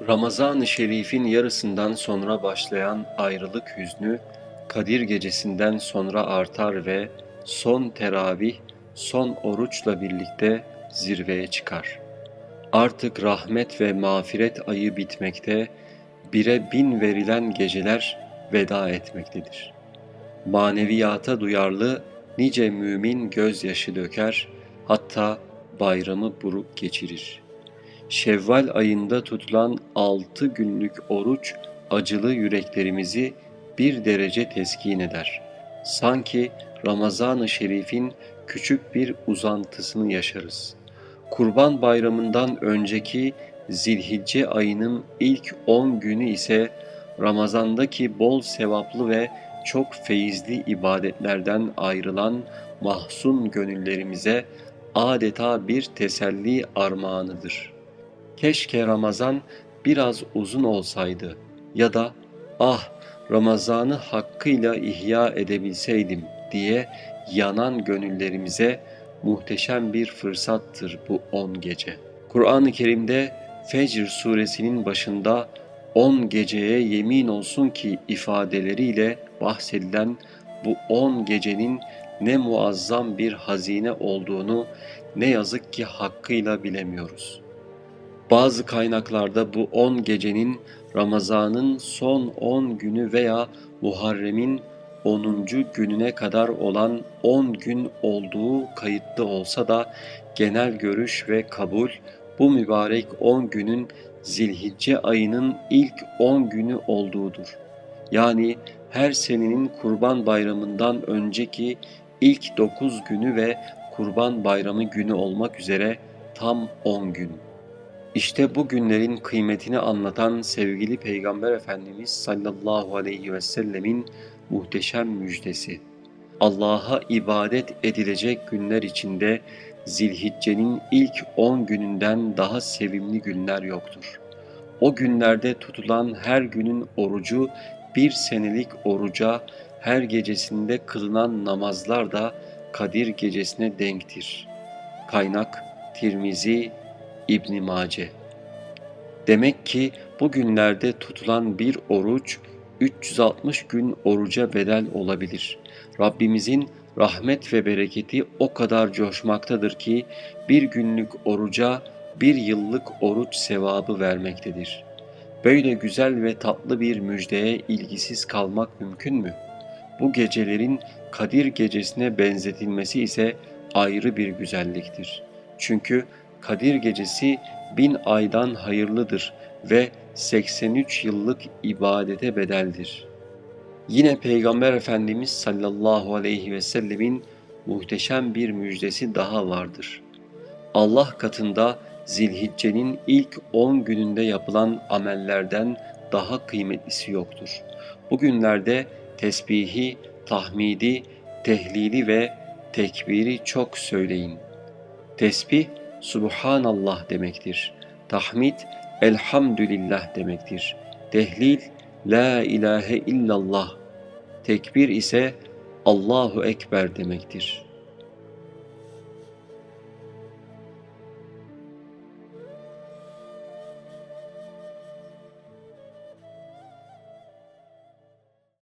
Ramazan-ı Şerif'in yarısından sonra başlayan ayrılık hüznü, Kadir gecesinden sonra artar ve son teravih, son oruçla birlikte zirveye çıkar. Artık rahmet ve mağfiret ayı bitmekte, bire bin verilen geceler veda etmektedir. Maneviyata duyarlı nice mümin gözyaşı döker, hatta bayramı buruk geçirir.'' Şevval ayında tutulan altı günlük oruç acılı yüreklerimizi bir derece teskin eder. Sanki Ramazan-ı Şerif'in küçük bir uzantısını yaşarız. Kurban Bayramı'ndan önceki Zilhicce ayının ilk on günü ise Ramazan'daki bol sevaplı ve çok feyizli ibadetlerden ayrılan mahzun gönüllerimize adeta bir teselli armağanıdır.'' Keşke Ramazan biraz uzun olsaydı ya da ah Ramazan'ı hakkıyla ihya edebilseydim diye yanan gönüllerimize muhteşem bir fırsattır bu on gece. Kur'an-ı Kerim'de Fecr suresinin başında on geceye yemin olsun ki ifadeleriyle bahsedilen bu on gecenin ne muazzam bir hazine olduğunu ne yazık ki hakkıyla bilemiyoruz.'' Bazı kaynaklarda bu on gecenin Ramazan'ın son on günü veya Muharrem'in 10. gününe kadar olan 10 gün olduğu kayıtlı olsa da genel görüş ve kabul bu mübarek 10 günün Zilhicce ayının ilk 10 günü olduğudur. Yani her senenin Kurban Bayramı'ndan önceki ilk 9 günü ve Kurban Bayramı günü olmak üzere tam 10 gün. İşte bu günlerin kıymetini anlatan sevgili Peygamber Efendimiz sallallahu aleyhi ve sellemin muhteşem müjdesi. Allah'a ibadet edilecek günler içinde Zilhicce'nin ilk 10 gününden daha sevimli günler yoktur. O günlerde tutulan her günün orucu bir senelik oruca, her gecesinde kılınan namazlar da Kadir gecesine denktir. Kaynak Tirmizi İbn Mace. Demek ki bu günlerde tutulan bir oruç 360 gün oruca bedel olabilir. Rabbimizin rahmet ve bereketi o kadar coşmaktadır ki bir günlük oruca bir yıllık oruç sevabı vermektedir. Böyle güzel ve tatlı bir müjdeye ilgisiz kalmak mümkün mü? Bu gecelerin Kadir gecesine benzetilmesi ise ayrı bir güzelliktir. Çünkü Kadir gecesi bin aydan hayırlıdır ve 83 yıllık ibadete bedeldir. Yine Peygamber Efendimiz sallallahu aleyhi ve sellemin muhteşem bir müjdesi daha vardır. Allah katında Zilhicce'nin ilk 10 gününde yapılan amellerden daha kıymetlisi yoktur. Bu günlerde tesbihi, tahmidi, tehlili ve tekbiri çok söyleyin. Tesbih Subhanallah demektir. Tahmid Elhamdülillah demektir. Tehlil La ilahe illallah. Tekbir ise Allahu Ekber demektir.''